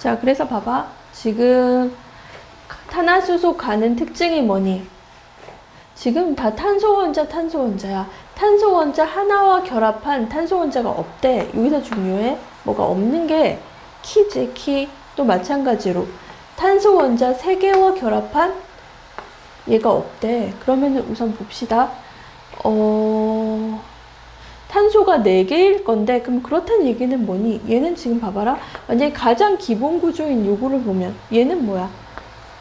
자, 그래서 봐봐. 지금 탄화수소 가는 특징이 뭐니? 지금 다 탄소 원자, 탄소 원자야. 탄소 원자 하나와 결합한 탄소 원자가 없대. 여기서 중요해. 뭐가 없는 게 키지, 키. 또 마찬가지로 탄소 원자 세 개와 결합한 얘가 없대. 그러면은 우선 봅시다. 어, 탄소가 4개일 건데, 그럼 그렇다는 얘기는 뭐니? 얘는 지금 봐봐라. 만약에 가장 기본 구조인 요거를 보면, 얘는 뭐야?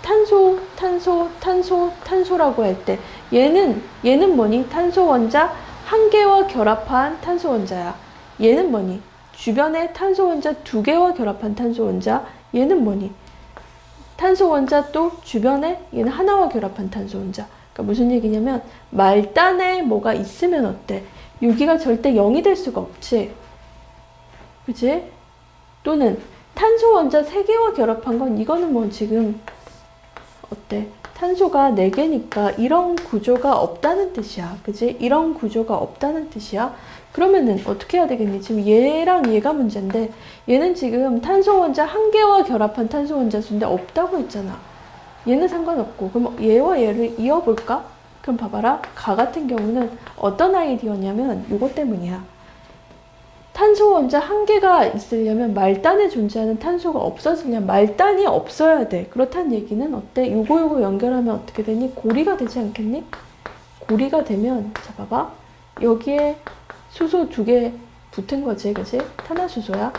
탄소, 탄소, 탄소, 탄소라고 할 때, 얘는, 얘는 뭐니? 탄소 원자 한 개와 결합한 탄소 원자야. 얘는 뭐니? 주변에 탄소 원자 두 개와 결합한 탄소 원자. 얘는 뭐니? 탄소 원자 또 주변에 얘는 하나와 결합한 탄소 원자. 그러니까 무슨 얘기냐면 말단에 뭐가 있으면 어때? 여기가 절대 0이 될 수가 없지. 그지? 또는 탄소 원자 3개와 결합한 건 이거는 뭐 지금 어때? 탄소가 4개니까 이런 구조가 없다는 뜻이야. 그지? 이런 구조가 없다는 뜻이야. 그러면은 어떻게 해야 되겠니? 지금 얘랑 얘가 문제인데 얘는 지금 탄소 원자 한 개와 결합한 탄소 원자 수인데 없다고 했잖아. 얘는 상관없고 그럼 얘와 얘를 이어볼까? 그럼 봐봐라. 가 같은 경우는 어떤 아이디어냐면 이것 때문이야. 탄소 원자 한 개가 있으려면 말단에 존재하는 탄소가 없어지려면 말단이 없어야 돼. 그렇다는 얘기는 어때? 요거 요거 연결하면 어떻게 되니? 고리가 되지 않겠니? 고리가 되면 자 봐봐. 여기에 수소 두 개 붙은 거지, 그지? 탄화수소야.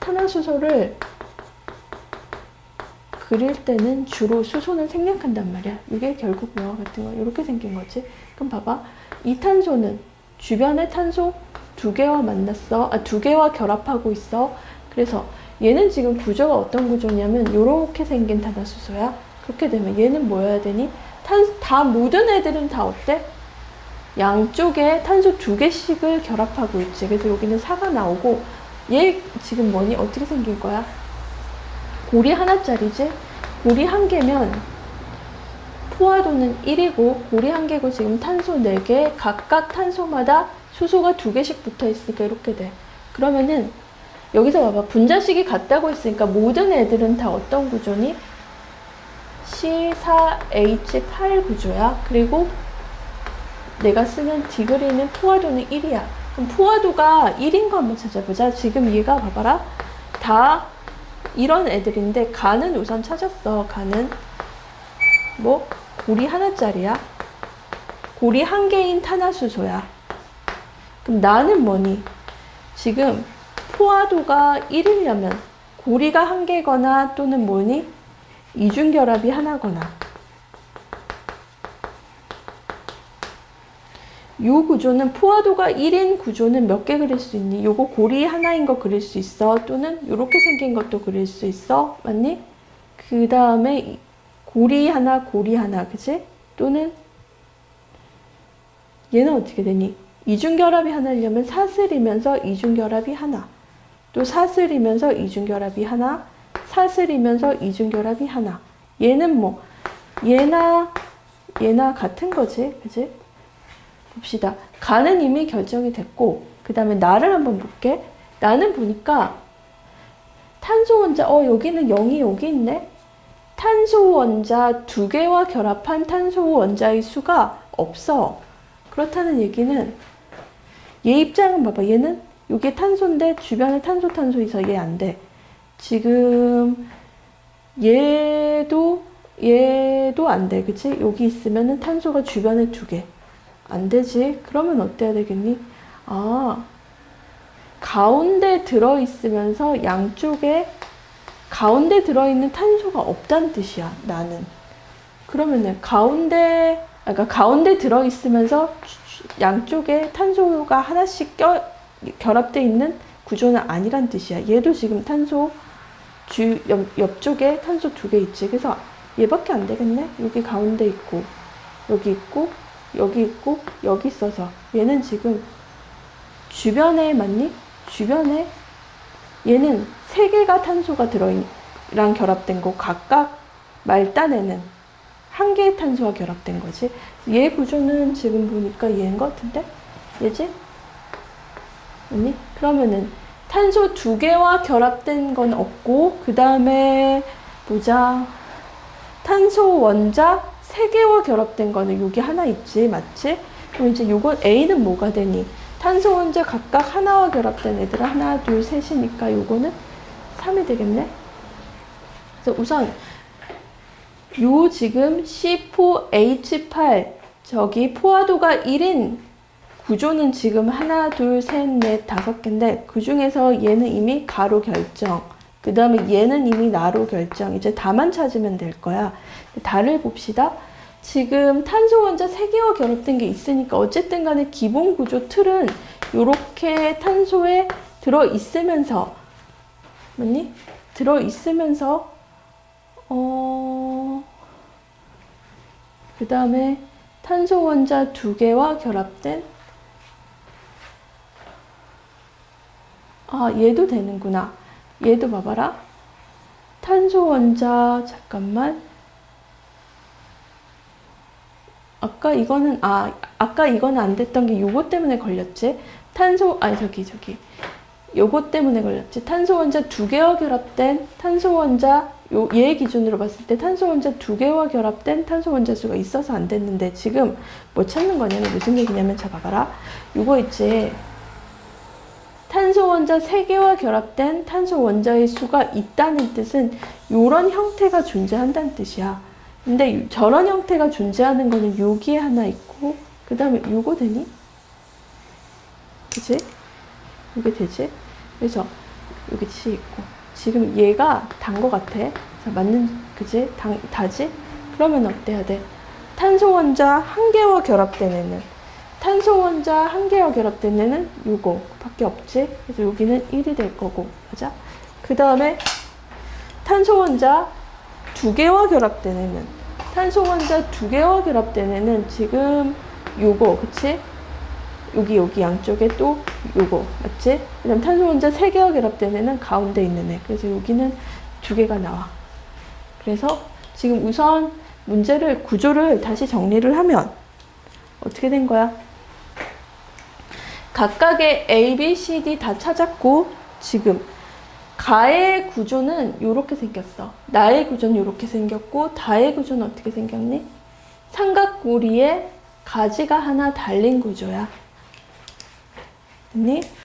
탄화수소를 그릴 때는 주로 수소는 생략한단 말이야. 이게 결국 뭐와 같은 거 이렇게 생긴 거지. 그럼 봐봐. 이 탄소는 주변의 탄소 두 개와 만났어. 아, 두 개와 결합하고 있어. 그래서 얘는 지금 구조가 어떤 구조냐면 이렇게 생긴 탄화수소야. 그렇게 되면 얘는 뭐여야 되니? 탄, 다 모든 애들은 다 어때? 양쪽에 탄소 두 개씩을 결합하고 있지. 그래서 여기는 4가 나오고 얘 지금 뭐니? 어떻게 생길 거야? 고리 하나짜리지? 고리 한 개면 포화도는 1이고 고리 한 개고 지금 탄소 4개 각각 탄소마다 수소가 두 개씩 붙어 있으니까 이렇게 돼. 그러면은 여기서 봐봐 분자식이 같다고 했으니까 모든 애들은 다 어떤 구조니? C4H8 구조야. 그리고 내가 쓰는 디그리는 포화도는 1이야. 그럼 포화도가 1인 거 한번 찾아보자. 지금 얘가 봐봐라. 다 이런 애들인데 가는 우선 찾았어. 가는 뭐 고리 하나짜리야. 고리 한 개인 탄화수소야. 그럼 나는 뭐니? 지금 포화도가 1이려면 고리가 한 개거나 또는 뭐니? 이중결합이 하나거나 요 구조는 포화도가 1인 구조는 몇 개 그릴 수 있니? 요거 고리 하나인 거 그릴 수 있어. 또는 요렇게 생긴 것도 그릴 수 있어. 맞니? 그 다음에 고리 하나, 고리 하나, 그치? 또는 얘는 어떻게 되니? 이중결합이 하나려면 사슬이면서 이중결합이 하나. 또 사슬이면서 이중결합이 하나. 사슬이면서 이중결합이 하나. 얘는 뭐, 얘나, 얘나 같은 거지. 그치? 봅시다. 가는 이미 결정이 됐고, 그 다음에 나를 한번 볼게. 나는 보니까 탄소 원자, 어, 여기는 0이 여기 있네? 탄소 원자 두 개와 결합한 탄소 원자의 수가 없어. 그렇다는 얘기는 얘 입장은 봐봐. 얘는 여기 탄소인데 주변에 탄소 탄소 있어. 얘 안 돼. 지금 얘도 얘도 안 돼. 그치? 여기 있으면은 탄소가 주변에 두 개. 안 되지. 그러면 어때야 되겠니? 아, 가운데 들어있으면서 양쪽에 가운데 들어있는 탄소가 없다는 뜻이야, 나는. 그러면은 가운데, 아, 그러니까 가운데 들어있으면서 양쪽에 탄소가 하나씩 껴, 결합되어 있는 구조는 아니란 뜻이야. 얘도 지금 탄소 주, 옆, 옆쪽에 탄소 두 개 있지. 그래서 얘밖에 안 되겠네? 여기 가운데 있고, 여기 있고, 여기 있고 여기 있어서 얘는 지금 주변에 맞니? 주변에 얘는 세 개가 탄소가 들어랑 결합된 거 각각 말단에는 한 개의 탄소가 결합된 거지. 얘 구조는 지금 보니까 얘인 것 같은데? 얘지? 아니? 그러면은 탄소 두 개와 결합된 건 없고 그 다음에 보자 탄소 원자 세 개와 결합된 거는 여기 하나 있지 맞지? 그럼 이제 요건 A는 뭐가 되니? 탄소 원자 각각 하나와 결합된 애들 하나 둘 셋이니까 요거는 3이 되겠네. 그래서 우선 요 지금 C4H8 저기 포화도가 1인 구조는 지금 하나, 둘, 셋, 넷, 다섯 개인데 그 중에서 얘는 이미 가로 결정. 그 다음에 얘는 이미 나로 결정. 이제 다만 찾으면 될 거야. 다를 봅시다. 지금 탄소 원자 3개와 결합된 게 있으니까 어쨌든 간에 기본 구조 틀은 이렇게 탄소에 들어 있으면서 뭐니? 들어 있으면서 어... 그 다음에 탄소 원자 두 개와 결합된 아 얘도 되는구나 얘도 봐봐라. 탄소 원자 잠깐만. 아까 이거는 아 아까 이거는 안 됐던 게 요거 때문에 걸렸지? 탄소 아니 저기 저기. 요거 때문에 걸렸지. 탄소 원자 두 개와 결합된 탄소 원자 요, 얘 기준으로 봤을 때 탄소 원자 두 개와 결합된 탄소 원자 수가 있어서 안 됐는데 지금 뭐 찾는 거냐면 무슨 얘기냐면 자 봐봐라. 요거 있지 탄소 원자 세개와 결합된 탄소 원자의 수가 있다는 뜻은 요런 형태가 존재한다는 뜻이야. 근데 저런 형태가 존재하는 거는 여기에 하나 있고 그 다음에 요거 되니? 그지? 이게 되지? 그래서 여기 치 있고 지금 얘가 단 거 같아. 자, 맞는 그지? 당, 다지? 그러면 어때야 돼? 탄소 원자 한 개와 결합된 애는 탄소 원자 한 개와 결합된 애는 요거 밖에 없지? 그래서 여기는 1이 될 거고, 맞아? 그 다음에 탄소 원자 두 개와 결합된 애는 탄소 원자 두 개와 결합된 애는 지금 요거, 그치? 여기 여기 양쪽에 또 요거, 맞지? 그 다음 탄소 원자 세 개와 결합된 애는 가운데 있는 애. 그래서 여기는 두 개가 나와. 그래서 지금 우선 문제를 구조를 다시 정리를 하면 어떻게 된 거야? 각각의 A, B, C, D 다 찾았고 지금 가의 구조는 이렇게 생겼어. 나의 구조는 이렇게 생겼고 다의 구조는 어떻게 생겼니? 삼각고리에 가지가 하나 달린 구조야. 됐니?